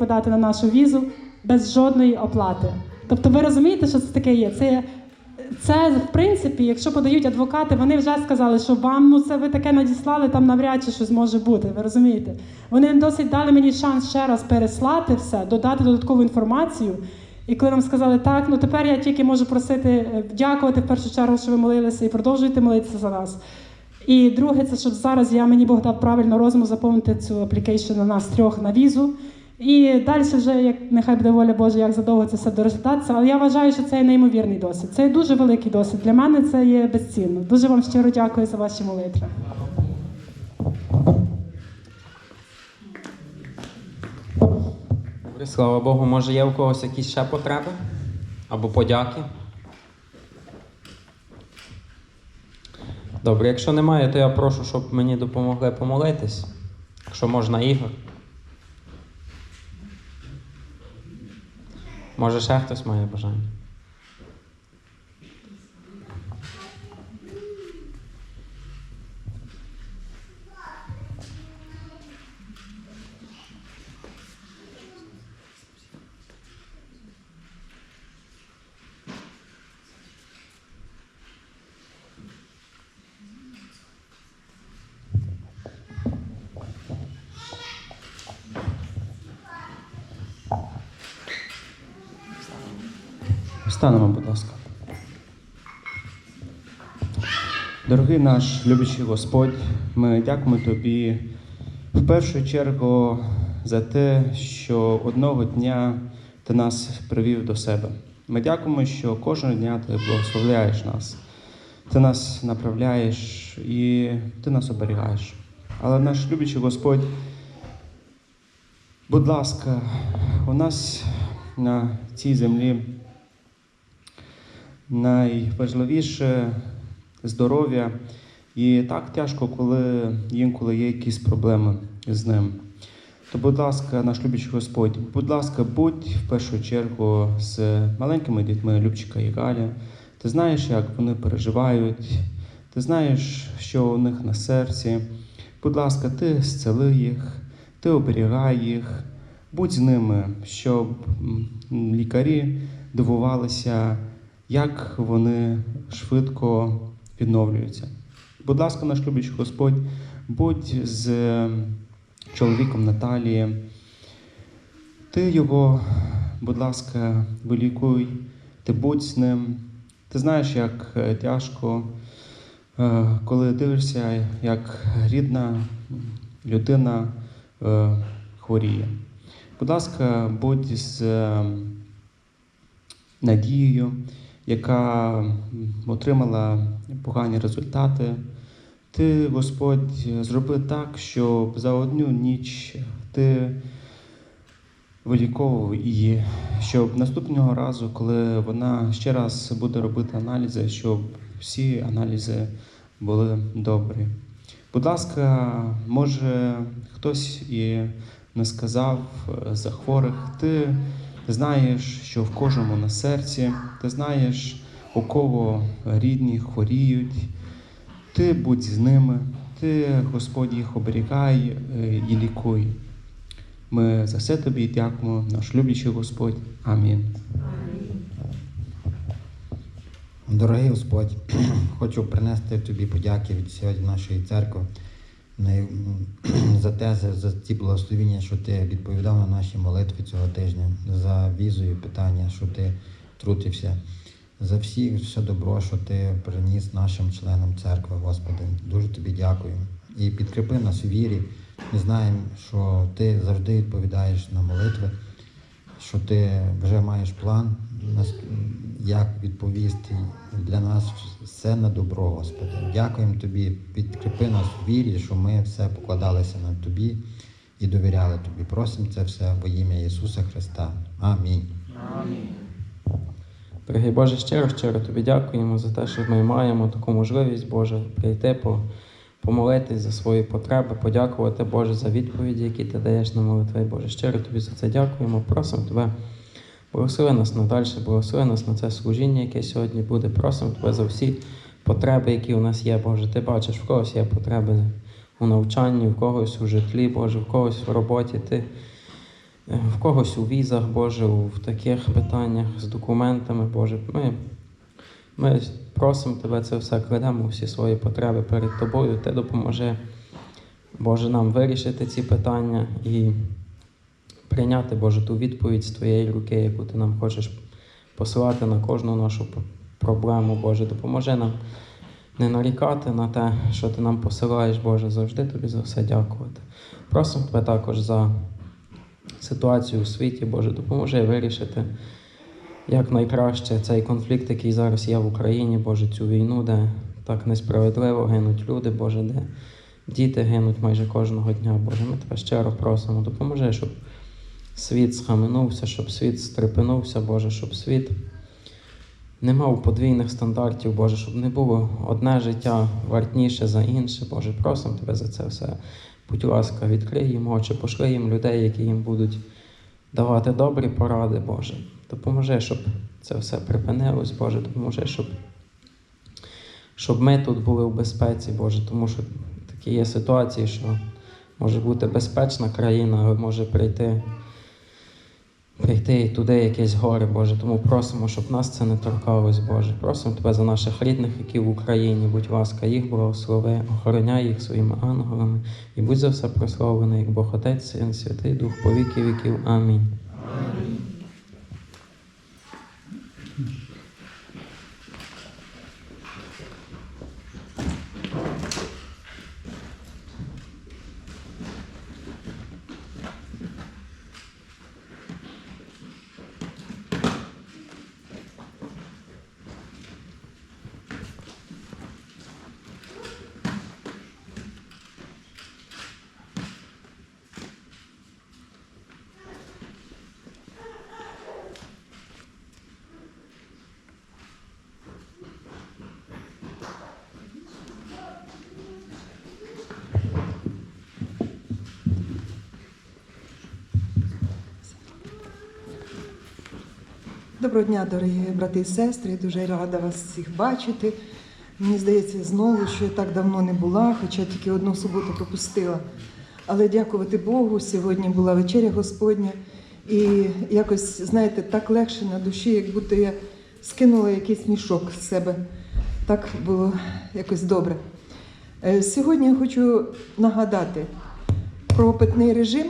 подати на нашу візу без жодної оплати. Тобто ви розумієте, що це таке є? Це, це в принципі, якщо подають адвокати, вони вже сказали, що вам ну це ви таке надіслали, там навряд чи щось може бути. Ви розумієте? Вони досить дали мені шанс ще раз переслати все, додати додаткову інформацію. І коли нам сказали так, ну тепер я тільки можу просити е, дякувати в першу чергу, що ви молилися і продовжуєте молитися за нас. І друге, це щоб зараз я мені Бог дав правильно розуму заповнити цю аплікейшн на нас трьох на візу. І далі вже, як нехай буде воля Божа, як задовго це все дорождатися. Але я вважаю, що це є неймовірний досвід. Це є дуже великий досвід. Для мене це є безцінно. Дуже вам щиро дякую за ваші молитви. Добре, слава Богу, може є у когось якісь ще потреби? Або подяки? Добре, якщо немає, то я прошу, щоб мені допомогли помолитись. Якщо можна, Ігор. Може, ще хтось має бажання? Встанемо, будь ласка. Дорогий наш любящий Господь, ми дякуємо Тобі в першу чергу за те, що одного дня Ти нас привів до себе. Ми дякуємо, що кожного дня Ти благословляєш нас, Ти нас направляєш і Ти нас оберігаєш. Але наш любящий Господь, будь ласка, у нас на цій землі найважливіше здоров'я. І так тяжко, коли інколи є якісь проблеми з ним. То, будь ласка, наш любячий Господь, будь ласка, будь в першу чергу з маленькими дітьми Любчика і Галя. Ти знаєш, як вони переживають, ти знаєш, що у них на серці. Будь ласка, ти зцели їх, ти оберігай їх, будь з ними, щоб лікарі дивувалися як вони швидко відновлюються. Будь ласка, наш любячий Господь, будь з чоловіком Наталії. Ти його, будь ласка, вилікуй, ти будь з ним. Ти знаєш, як е, тяжко, е, коли дивишся, як рідна людина е, хворіє. Будь ласка, будь з е, надією, яка отримала погані результати. Ти, Господь, зроби так, щоб за одну ніч ти виліковував її, щоб наступного разу, коли вона ще раз буде робити аналізи, щоб всі аналізи були добрі. Будь ласка, може хтось і не сказав за хворих. Ти знаєш, що в кожному на серці, ти знаєш, у кого рідні хворіють. Ти будь з ними, ти, Господь, їх оберігай е, і лікуй. Ми за все тобі дякуємо, наш люблячий Господь. Амінь. Дорогий Господь, хочу принести тобі подяки від сьогодні нашої церкви за те, за, ті благословіння, що ти відповідав на наші молитви цього тижня, за візу і питання, що ти трутився, за всі все добро, що ти приніс нашим членам церкви, Господи. Дуже тобі дякую. І підкріпи нас у вірі. Ми знаємо, що ти завжди відповідаєш на молитви що ти вже маєш план, як відповісти для нас все на добро, Господи. Дякуємо Тобі, підкріпи нас у вірі, що ми все покладалися на Тобі і довіряли Тобі. Просимо це все во ім'я Ісуса Христа. Амінь. Дорогий Боже, щиро, щиро тобі дякуємо за те, що ми маємо таку можливість, Боже, прийти по, помолитись за свої потреби, подякувати Боже за відповіді, які ти даєш на молитви. Боже, щиро тобі за це дякуємо. Просимо тебе. Благослови нас надалі, благослови нас на це служіння, яке сьогодні буде. Просимо тебе за всі потреби, які у нас є, Боже. Ти бачиш, в когось є потреби у навчанні, в когось у житлі, Боже, в когось в роботі. Ти е, в когось у візах, Боже, в таких питаннях з документами, Боже. Ми, ми просимо Тебе це все, кладемо всі свої потреби перед Тобою. Ти допоможи, Боже, нам вирішити ці питання і прийняти, Боже, ту відповідь з Твоєї руки, яку Ти нам хочеш посилати на кожну нашу проблему, Боже. Допоможи нам не нарікати на те, що Ти нам посилаєш, Боже, завжди Тобі за все дякувати. Просимо Тебе також за ситуацію у світі, Боже, допоможи вирішити як найкраще цей конфлікт, який зараз є в Україні, Боже, цю війну, де так несправедливо гинуть люди, Боже, де діти гинуть майже кожного дня. Боже, ми тебе щиро просимо, допоможи, щоб світ схаменувся, щоб світ стрепенувся, Боже, щоб світ не мав подвійних стандартів, Боже, щоб не було одне життя вартніше за інше, Боже, просимо Тебе за це все. Будь ласка, відкрий їм очі, пошли їм людей, які їм будуть давати добрі поради, Боже. Допоможи, щоб це все припинилось, Боже, допоможи, щоб, щоб ми тут були в безпеці, Боже, тому що такі є ситуації, що може бути безпечна країна, але може прийти прийти туди якесь горе, Боже. Тому просимо, щоб нас це не торкалось, Боже. Просимо Тебе за наших рідних, які в Україні. Будь ласка, їх благослови, охороняй їх своїми ангелами і будь за все прославлений, як Бог Отець, Син, Святий Дух, по віків. Амінь. Доброго дня, дорогі брати і сестри. Дуже рада вас всіх бачити. Мені здається, знову, що я так давно не була, хоча тільки одну суботу пропустила. Але дякувати Богу, сьогодні була вечеря Господня. І якось, знаєте, так легше на душі, як будто я скинула якийсь мішок з себе. Так було якось добре. Е, Сьогодні я хочу нагадати про питний режим,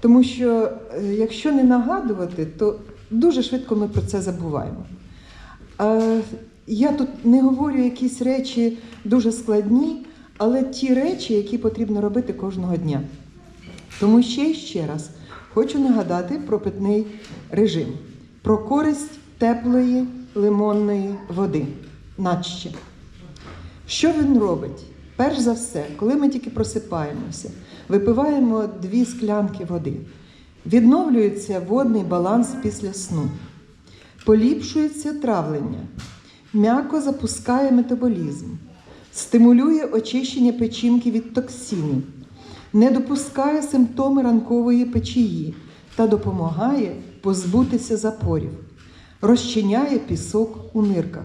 тому що е, якщо не нагадувати, то дуже швидко ми про це забуваємо. Е, Я тут не говорю якісь речі дуже складні, але ті речі, які потрібно робити кожного дня. Тому ще ще раз хочу нагадати про питний режим, про користь теплої лимонної води, наче. Що він робить? Перш за все, коли ми тільки просипаємося, випиваємо дві склянки води, відновлюється водний баланс після сну, поліпшується травлення, м'яко запускає метаболізм, стимулює очищення печінки від токсинів, не допускає симптоми ранкової печії та допомагає позбутися запорів, розчиняє пісок у нирках.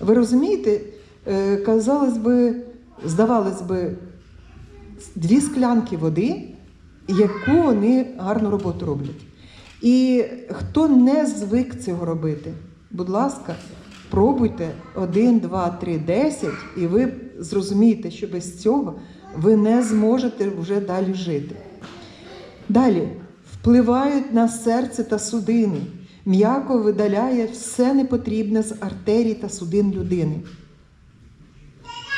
Ви розумієте, е, казалось би, здавалось би, дві склянки води, яку вони гарну роботу роблять. І хто не звик цього робити, будь ласка, пробуйте 1, 2, 3, 10, і ви зрозумієте, що без цього ви не зможете вже далі жити. Далі впливають на серце та судини, м'яко видаляє все непотрібне з артерій та судин людини,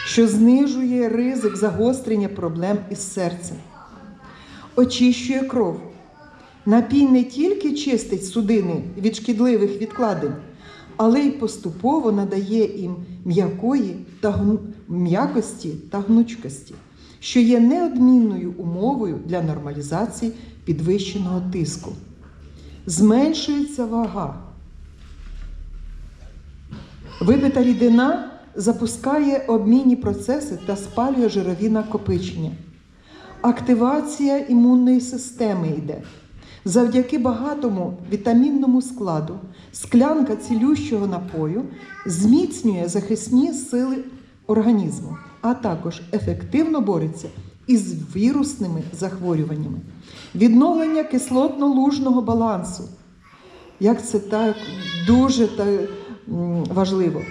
що знижує ризик загострення проблем із серцем, очищує кров. Напій не тільки чистить судини від шкідливих відкладень, але й поступово надає їм м'якої та м'якості та гнучкості, що є неодмінною умовою для нормалізації підвищеного тиску. Зменшується вага. Випита рідина запускає обмінні процеси та спалює жирові накопичення. Активація імунної системи йде. Завдяки багатому вітамінному складу склянка цілющого напою зміцнює захисні сили організму, а також ефективно бореться із вірусними захворюваннями, відновлення кислотно-лужного балансу. Як це так дуже та, м, важливо,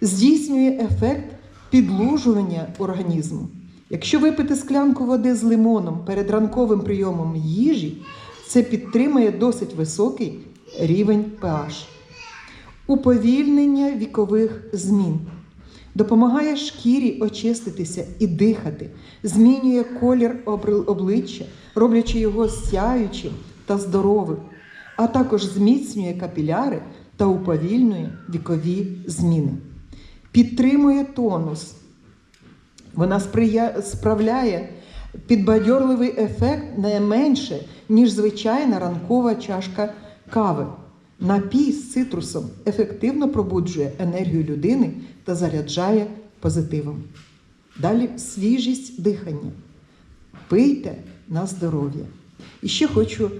здійснює ефект підлужування організму. Якщо випити склянку води з лимоном перед ранковим прийомом їжі, це підтримує досить високий рівень pH. Уповільнення вікових змін. Допомагає шкірі очиститися і дихати, змінює колір обличчя, роблячи його сяючим та здоровим, а також зміцнює капіляри та уповільнює вікові зміни. Підтримує тонус. Вона сприя... справляє підбадьорливий ефект не менше, ніж звичайна ранкова чашка кави. Напій з цитрусом ефективно пробуджує енергію людини та заряджає позитивом. Далі свіжість дихання. Пийте на здоров'я. І ще хочу,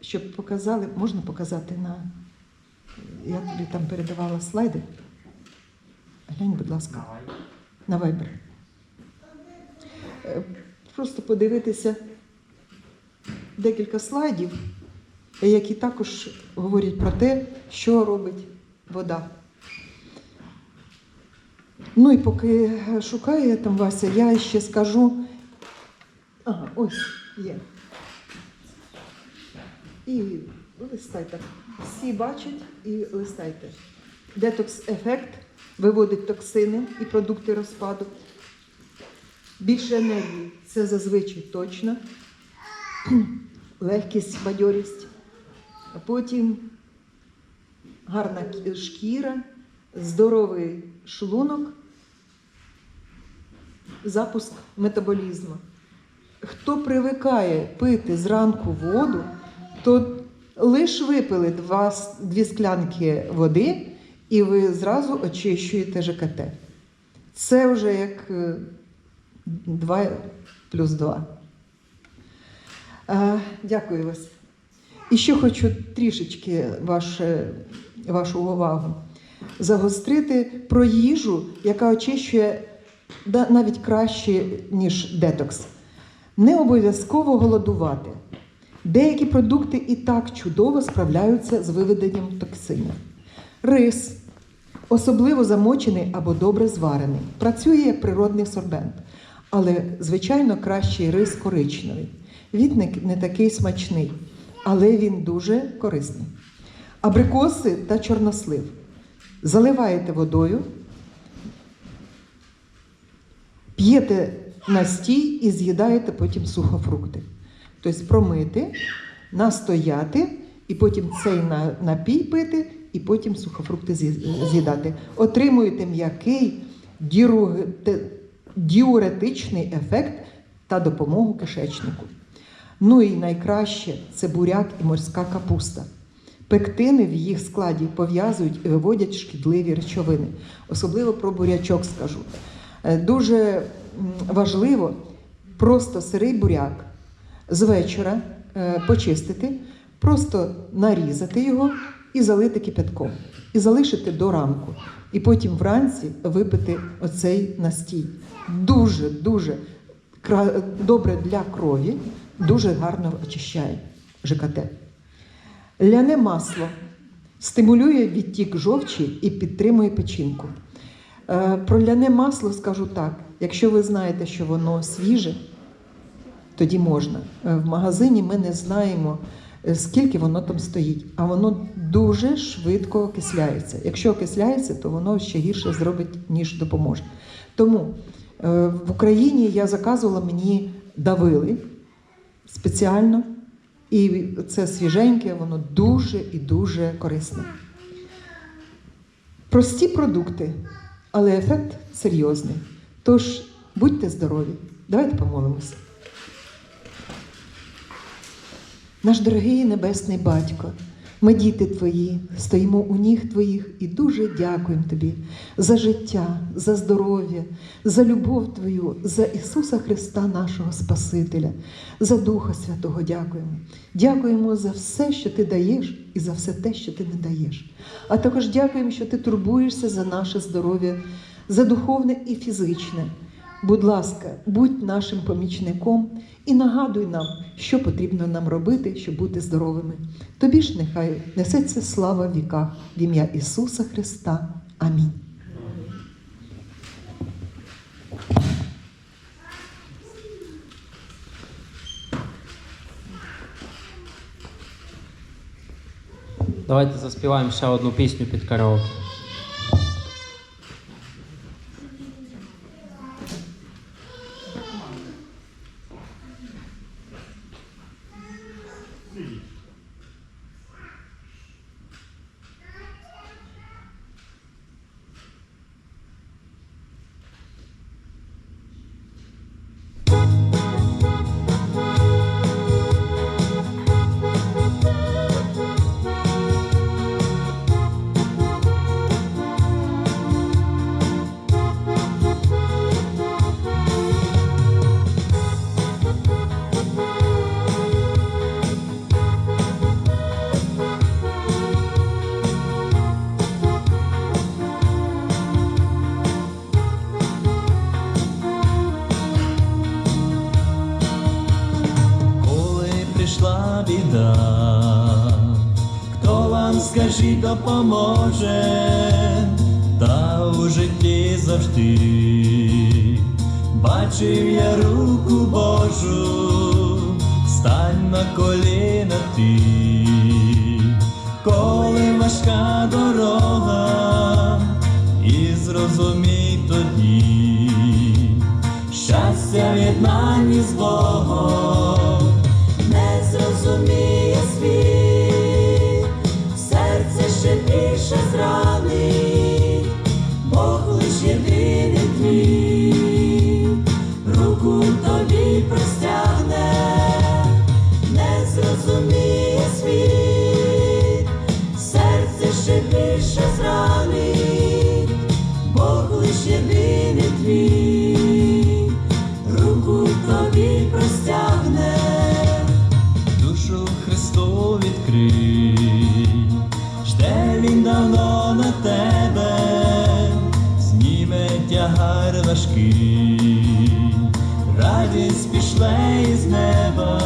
щоб показали, можна показати на. Я тобі там передавала слайди. Глянь, будь ласка, на Viber. Е, Просто подивитися декілька слайдів, які також говорять про те, що робить вода. Ну і поки шукає там Вася, я ще скажу. Ага, ось є. І листайте. Всі бачать і листайте. Детокс-ефект виводить токсини і продукти розпаду. Більше енергії це зазвичай точно. Легкість, бадьорість. А потім гарна шкіра, здоровий шлунок, запуск метаболізму. Хто привикає пити зранку воду, то лиш випили два, дві склянки води, і ви зразу очищуєте ЖКТ. Це вже як е, 2 плюс 2. Е, Дякую вас. І ще хочу трішечки ваше, вашу увагу загострити про їжу, яка очищує навіть краще, ніж детокс. Не обов'язково голодувати. Деякі продукти і так чудово справляються з виведенням токсинів. Рис, особливо замочений або добре зварений, працює як природний сорбент, але, звичайно, кращий рис коричневий. Він не, такий смачний, але він дуже корисний. Абрикоси та чорнослив. Заливаєте водою, п'єте настій і з'їдаєте потім сухофрукти. Тобто промити, настояти, і потім цей напій пити, і потім сухофрукти з'їдати. Отримуєте м'який діуретичний ефект та допомогу кишечнику. Ну і найкраще це буряк і морська капуста. Пектини в їх складі пов'язують і виводять шкідливі речовини. Особливо про бурячок скажу. Е, Дуже важливо просто сирий буряк з вечора е, почистити, просто нарізати його і залити кипятком. І залишити до ранку. І потім вранці випити оцей настій. Дуже, дуже добре для крові, дуже гарно очищає ЖКТ. Ляне масло стимулює відтік жовчі і підтримує печінку. Е, Про ляне масло скажу так: якщо ви знаєте, що воно свіже, тоді можна. Е, В магазині ми не знаємо, скільки воно там стоїть, а воно дуже швидко окисляється. Якщо окисляється, то воно ще гірше зробить, ніж допоможе. Тому е, в Україні я заказувала мені давили спеціально. І це свіженьке, воно дуже і дуже корисне. Прості продукти, але ефект серйозний. Тож будьте здорові. Давайте помолимося. Наш дорогий небесний батько, ми діти твої, стоїмо у ніг твоїх і дуже дякуємо тобі за життя, за здоров'я, за любов Твою, за Ісуса Христа, нашого Спасителя, за Духа Святого дякуємо. Дякуємо за все, що ти даєш, і за все те, що ти не даєш. А також дякуємо, що ти турбуєшся за наше здоров'я, за духовне і фізичне. Будь ласка, будь нашим помічником і нагадуй нам, що потрібно нам робити, щоб бути здоровими. Тобі ж нехай несеться слава в віках в ім'я Ісуса Христа. Амінь. Давайте заспіваємо ще одну пісню під караоке. Допоможе, та у житті завжди. Бачив я руку Божу, стань на коліна ти, коли важка дорога, і зрозумій тоді, щастя в єднанні з Богом. Не зрозуміє більше зранить, радість пішле із неба,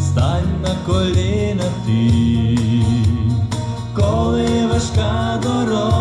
стань на коліна ти, коли важка дорога,